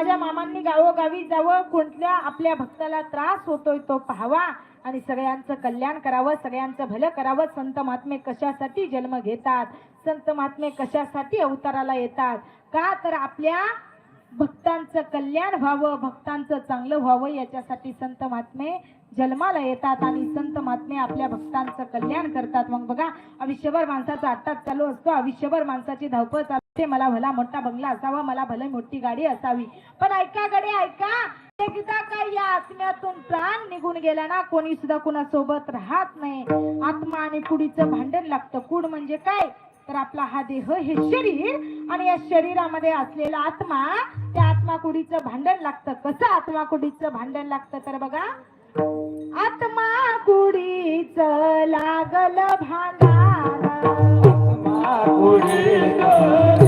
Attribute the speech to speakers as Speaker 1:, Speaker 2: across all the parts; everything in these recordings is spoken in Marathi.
Speaker 1: माझ्या मामांनी गावोगावी जावं कोणत्या आपल्या भक्ताला त्रास होतोय तो पाहावा आणि सगळ्यांचं कल्याण करावं सगळ्यांचं भलं करावं. संत महात्मे कशासाठी जन्म घेतात? संत महात्मे कशासाठी अवताराला येतात? का तर आपल्या भक्तांचं कल्याण व्हावं भक्तांचं चांगलं व्हावं याच्यासाठी संत महात्मे जन्माला येतात आणि संत महात्मे आपल्या भक्तांचं कल्याण करतात. मग बघा आयुष्यभर माणसाचा आत्ताच चालू असतो. आयुष्यभर माणसाची धावपळ चालू ते मला भला मोठा बंगला असावा मला भले मोठी गाडी असावी. पण ऐका गडे ऐका. एकदा का या आत्म्यातून प्राण निघून गेला ना कोणी सुद्धा कुणासोबत राहत नाही. आत्मा आणि कुडीचं भांडण लागतं. कुड म्हणजे काय? तर आपला हा देह हे शरीर आणि या शरीरामध्ये असलेला आत्मा त्या आत्मा कुडीचं भांडण लागतं. कसं आत्मा कुडीचं भांडण लागतं तर बघा. आत्मा कुडीच लागल भांडार आत्मा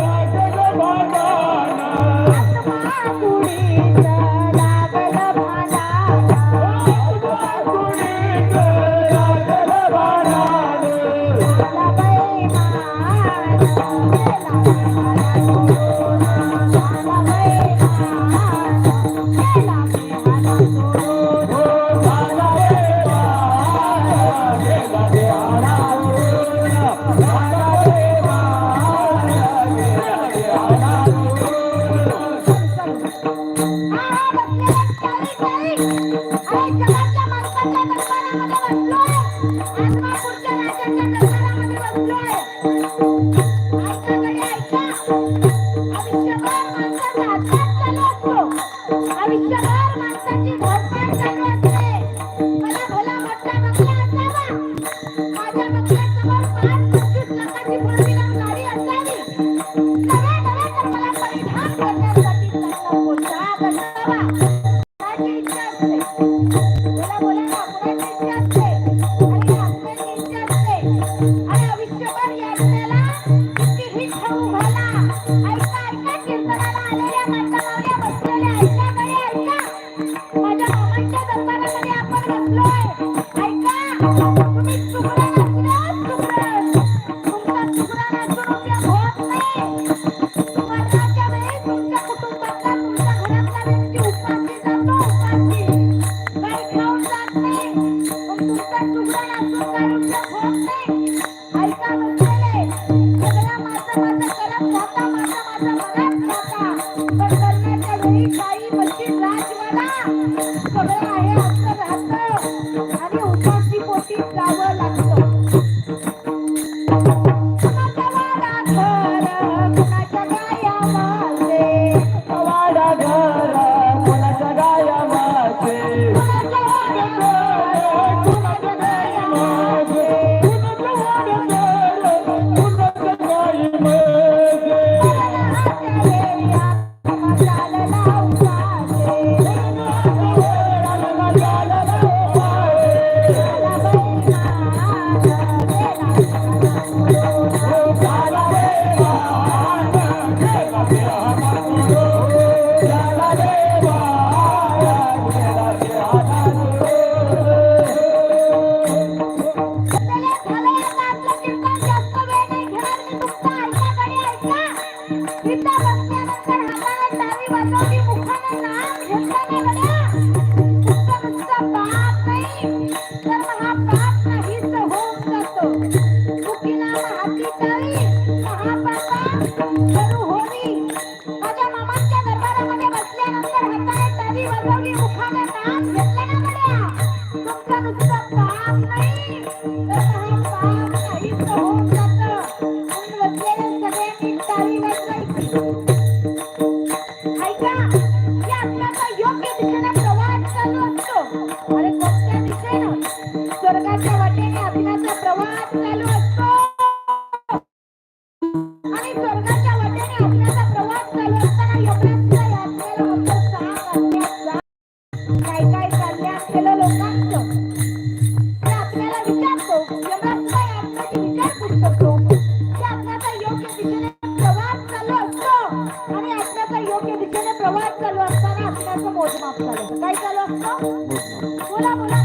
Speaker 1: माझ्या मामांच्या दरबारामध्ये आपण बसलोय. ऐका तुम्ही चुकला.
Speaker 2: flower like माझ्या आणि स्वर्गाच्या वाटेने आपल्याचा प्रवास चालू असताना यमराजच्या यात्रेला आपण सहा वाजण्याचा काय काय चालले असलेलं लोकांचं. ते आपल्याला विचारतो यमराजच्या यात्रेची विचारपूस करतो की आपल्याचा योग्य दिशेने प्रवास चालू असतो. आणि आपल्याचा योग्य दिशेने प्रवास चालू असताना आपल्याचं मोजमाप चालू काय चालू असतं? बोला बोला.